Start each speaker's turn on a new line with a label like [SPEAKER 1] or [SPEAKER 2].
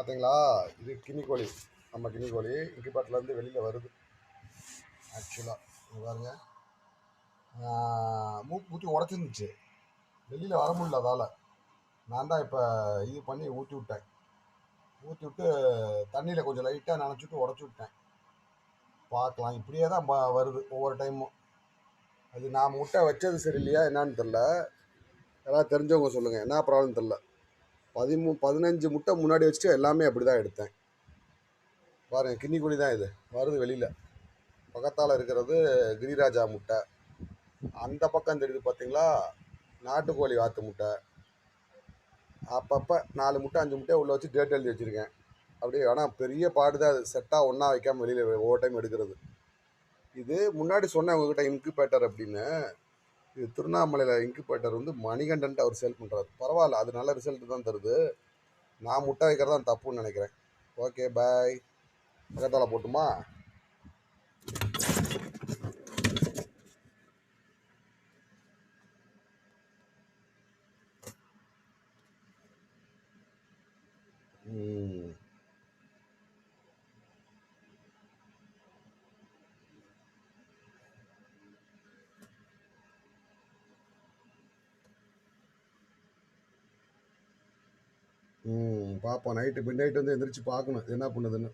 [SPEAKER 1] பார்த்தீங்களா இது கினி கோழி. நம்ம கினி கோழி இன்குபேட்டர்லேருந்து வெளியில் வருது. ஆக்சுவலாக பாருங்க. ஆஹ் மூக்கு ஊற்றி உடச்சிருந்துச்சு. வெளியில் வர முடியல அதால். நான் தான் இப்போ இது பண்ணி ஊற்றி விட்டேன். ஊற்றி விட்டு தண்ணியில் கொஞ்சம் லைட்டாக நினச்சிட்டு உடச்சி விட்டேன். பார்க்கலாம். இப்படியே தான் ப- வருது ஒவ்வொரு டைமும் அது நான் முட்டை வச்சது சரியில்லையா என்னன்னு தெரில யாராவது தெரிஞ்சவங்க சொல்லுங்கள் என்ன ப்ராப்ளம் தெரில பதிமூ பதினஞ்சு முட்டை முன்னாடி வச்சுட்டு எல்லாமே அப்படி தான் எடுத்தேன். பாருங்கள் கின்னி குழி தான் இது. வருது வெளியில். பக்கத்தால் இருக்கிறது கிரிராஜா முட்டை. அந்த பக்கம் தெரியுது பார்த்தீங்களா நாட்டுக்கோழி வாத்து முட்டை. அப்பப்போ நாலு முட்டை அஞ்சு முட்டை உள்ளே வச்சு டேட் எழுதி வச்சுருக்கேன். அப்படியே ஆனால் பெரிய பாடு தான் அது செட்டாக ஒன்றா வைக்காமல் வெளியில் ஒவ்வொரு டைம் எடுக்கிறது. இது முன்னாடி சொன்னேன் உங்ககிட்ட இன்குபேட்டர் அப்படின்னு. இது திருவண்ணாமலையில் இன்குபேட்டர் வந்து மணிகண்டன்ட்டு அவர் சேல் பண்ணுறாரு பரவாயில்ல அது நல்ல ரிசல்ட் தான் தருது. நான் முட்டை வைக்கிறது தான் தப்புன்னு நினைக்கிறேன். ஓகே பாய் பக்கத்தால் போட்டுமா? ம் பார்ப்போம் நைட்டு மிட் நைட் வந்து எந்திரிச்சு பார்க்கணும். என்ன பண்ணுதுன்னு.